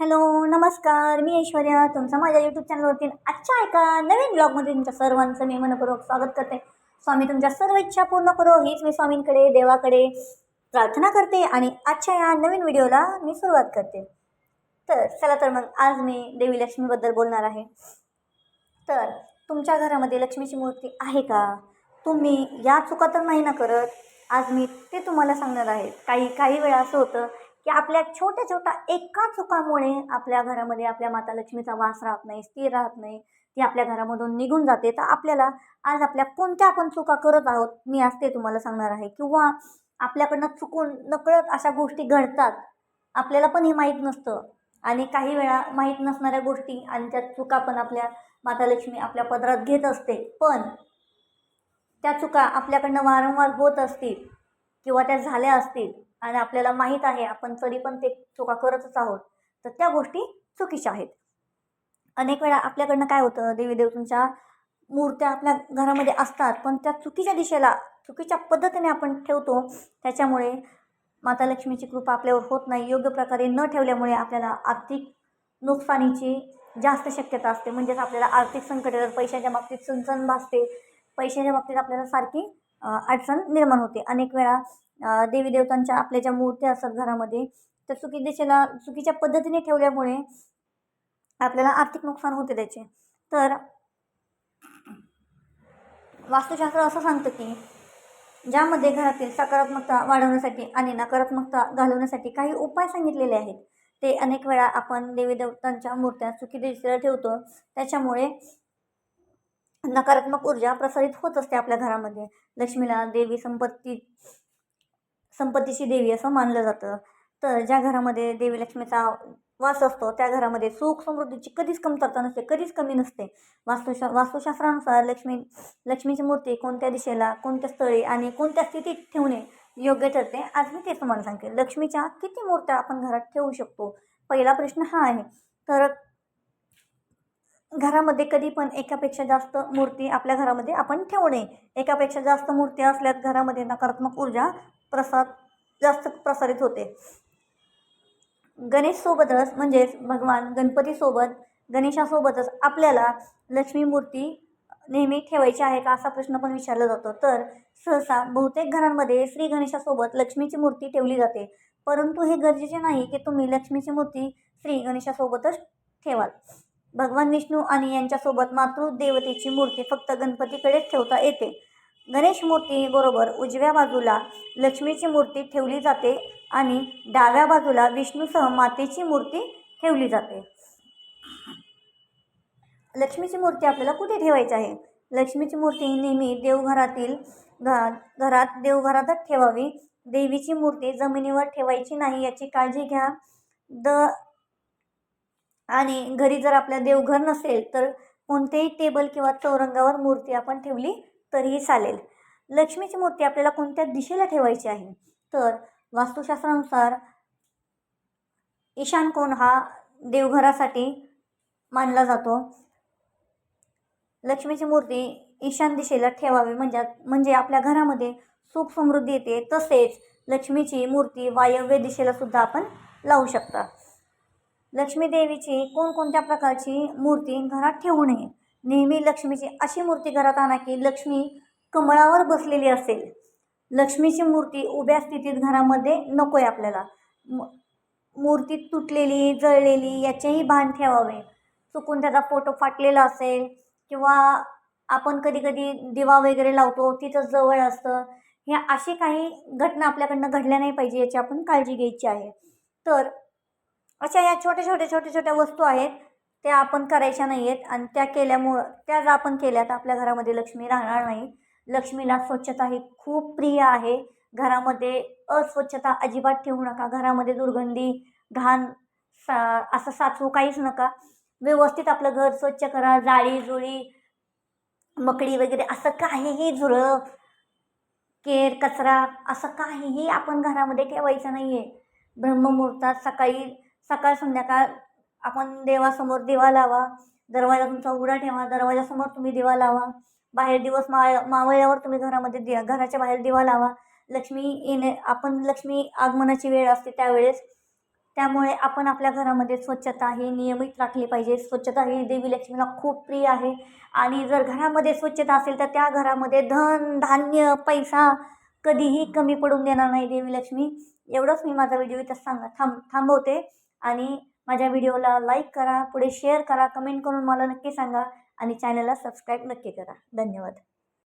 Hello नमस्कार. मी ऐश्वर्या. तुमचं माझ्या यूट्यूब चॅनलवरती आजच्या एका नवीन ब्लॉगमध्ये तुमच्या सर्वांचं मी मनपूर्वक स्वागत करते. स्वामी तुमच्या सर्व इच्छा पूर्ण करो. हीच मी स्वामींकडे देवाकडे प्रार्थना करते आणि आजच्या या नवीन व्हिडिओला मी सुरुवात करते. तर चला तर मग आज मी देवी लक्ष्मीबद्दल बोलणार आहे. तर तुमच्या घरामध्ये लक्ष्मीची मूर्ती आहे का? तुम्ही या चुका तर नाही ना करत. आज मी ते तुम्हाला सांगणार आहे. काही काही वेळा असं होतं की आपल्या छोट्या छोट्या एका चुकामुळे आपल्या घरामध्ये आपल्या माता लक्ष्मीचा वास राहत नाही स्थिर राहत नाही ती आपल्या घरामधून निघून जाते. तर आपल्याला आज आपल्या कोणत्या आपण चुका करत आहोत मी आज ते तुम्हाला सांगणार आहे. किंवा आपल्याकडनं चुकून नकळत अशा गोष्टी घडतात आपल्याला पण हे माहीत नसतं. आणि काही वेळा माहीत नसणाऱ्या गोष्टी आणि त्या चुका पण आपल्या माता लक्ष्मी आपल्या पदरात घेत असते. पण त्या चुका आपल्याकडनं वारंवार होत असतील किंवा त्या झाल्या असतील आणि आपल्याला माहीत आहे आपण तरी पण ते चुका करतच आहोत. तर त्या गोष्टी चुकीच्या आहेत. अनेक वेळा आपल्याकडनं काय होतं देवी देवतांच्या मूर्त्या आपल्या घरामध्ये असतात पण त्या चुकीच्या दिशेला चुकीच्या पद्धतीने आपण ठेवतो. त्याच्यामुळे माता लक्ष्मीची कृपा आपल्यावर होत नाही. योग्य प्रकारे न ठेवल्यामुळे आपल्याला आर्थिक नुकसानीची जास्त शक्यता असते. म्हणजेच आपल्याला आर्थिक संकट येतात पैशाच्या बाबतीत चणचण भासते पैशाच्या बाबतीत आपल्याला सारखी अडचण निर्माण होते. अनेक वेळा देवीदेवतांच्या देवी देवतांच्या आपल्या ज्या मूर्त्या असतात घरामध्ये त्या चुकी दिशेला चुकीच्या पद्धतीने ठेवल्यामुळे आपल्याला आर्थिक नुकसान होते त्याचे. तर वास्तुशास्त्र असं सांगतं की ज्यामध्ये घरातील सकारात्मकता वाढवण्यासाठी आणि नकारात्मकता घालवण्यासाठी काही उपाय सांगितलेले आहेत. ते अनेक वेळा आपण देवी देवतांच्या मूर्त्या चुकी दिशेला ठेवतो. त्याच्यामुळे नकारात्मक ऊर्जा प्रसारित होत असते आपल्या घरामध्ये. लक्ष्मीला देवी संपत्ती संपत्तीची देवी असं मानलं जातं. तर ज्या घरामध्ये देवी लक्ष्मीचा वास असतो त्या घरामध्ये सुख समृद्धीची कधीच कमतरता नसते कधीच कमी नसते. वास्तुशा वास्तुशास्त्रानुसार लक्ष्मी लक्ष्मीची मूर्ती कोणत्या दिशेला कोणत्या स्थळी आणि कोणत्या स्थितीत ठेवणे योग्य ठरते? आज मी ते तुम्हाला सांगते. लक्ष्मीच्या किती मूर्त्या आपण घरात ठेवू शकतो? पहिला प्रश्न हा आहे. तर घरामध्ये कधी पण एकापेक्षा जास्त मूर्ती आपल्या घरामध्ये आपण ठेवू नये. एकापेक्षा जास्त मूर्ती असल्यास घरामध्ये नकारात्मक ऊर्जा प्रसार जास्त प्रसारित होते. गणेशसोबतच म्हणजेच भगवान गणपतीसोबत गणेशासोबतच आपल्याला लक्ष्मी मूर्ती नेहमी ठेवायची आहे का असा प्रश्न पण विचारला जातो. तर सहसा बहुतेक घरांमध्ये श्री गणेशासोबत लक्ष्मीची मूर्ती ठेवली जाते. परंतु हे गरजेचे नाही की तुम्ही लक्ष्मीची मूर्ती श्री गणेशासोबतच ठेवाल. भगवान विष्णू आणि यांच्यासोबत मातृदेवतेची मूर्ती फक्त गणपतीकडेच ठेवता येते. गणेश मूर्तीबरोबर उजव्या बाजूला लक्ष्मीची मूर्ती ठेवली जाते आणि डाव्या बाजूला विष्णूसह मातेची मूर्ती ठेवली जाते. लक्ष्मीची मूर्ती आपल्याला कुठे ठेवायची आहे? लक्ष्मीची मूर्ती नेहमी देवघरातील घरात देवघरातच ठेवावी. देवीची मूर्ती जमिनीवर ठेवायची नाही याची काळजी घ्या. द आणि घरी जर आपल्या देवघर नसेल तर कोणतेही टेबल किंवा चौरंगावर मूर्ती आपण ठेवली तरीही चालेल. लक्ष्मीची मूर्ती आपल्याला कोणत्या दिशेला ठेवायची आहे? तर वास्तुशास्त्रानुसार ईशान कोण हा देवघरासाठी मानला जातो. लक्ष्मीची मूर्ती ईशान दिशेला ठेवावी म्हणजे म्हणजे आपल्या घरामध्ये सुख समृद्धी येते तसेच लक्ष्मीची मूर्ती वायव्य दिशेला सुद्धा आपण लावू शकता. लक्ष्मी देवीची कोणकोणत्या प्रकारची मूर्ती घरात ठेवू नये? नेहमी लक्ष्मीची अशी मूर्ती घरात आणा की लक्ष्मी कमळावर बसलेली असेल. लक्ष्मीची मूर्ती उभ्या स्थितीत घरामध्ये नको आहे आपल्याला मूर्ती तुटलेली जळलेली याचेही भान ठेवावे. चुकून त्याचा फोटो फाटलेला असेल किंवा आपण कधी कधी दिवा वगैरे लावतो तिथं जवळ असतं. ह्या अशी काही घटना आपल्याकडनं घडल्या नाही पाहिजे याची आपण काळजी घ्यायची आहे. तर अशा या छोट्या छोट्या छोट्या छोट्या वस्तू आहेत. त्या आपण करायच्या नाही आहेत आणि त्या केल्यामुळं त्या जर आपण केल्या तर आपल्या घरामध्ये लक्ष्मी राहणार नाही. लक्ष्मीला स्वच्छता ही खूप प्रिय आहे. घरामध्ये अस्वच्छता अजिबात ठेवू नका. घरामध्ये दुर्गंधी घाण सा असं साचवू काहीच नका. व्यवस्थित आपलं घर स्वच्छ करा. जाळी जुळी मकडी वगैरे असं काहीही झुरळ केर कचरा असं काहीही आपण घरामध्ये ठेवायचं नाही आहे ब्रह्ममुहूर्तात सकाळी सकाळ संध्याकाळ आपण देवासमोर दिवा लावा. दरवाजा तुमचा उघडा ठेवा. दरवाजासमोर तुम्ही दिवा लावा. बाहेर दिवस मा मावळल्यावर तुम्ही घरामध्ये दिया घराच्या बाहेर दिवा लावा. लक्ष्मी येणे आपण लक्ष्मी आगमनाची वेळ असते त्यावेळेस. त्यामुळे आपण आपल्या घरामध्ये स्वच्छता ही नियमित राखली पाहिजे. स्वच्छता ही देवी लक्ष्मीला खूप प्रिय आहे. आणि जर घरामध्ये स्वच्छता असेल तर त्या घरामध्ये धन धान्य पैसा कधीही कमी पडून देणार नाही देवी लक्ष्मी. एवढंच मी माझा व्हिडिओ इथं सांग थांब थांबवते. आणि माझ्या व्हिडिओला लाईक करा पुढे शेअर करा कमेंट करून मला नक्की सांगा आणि चॅनलला सबस्क्राईब नक्की करा. धन्यवाद.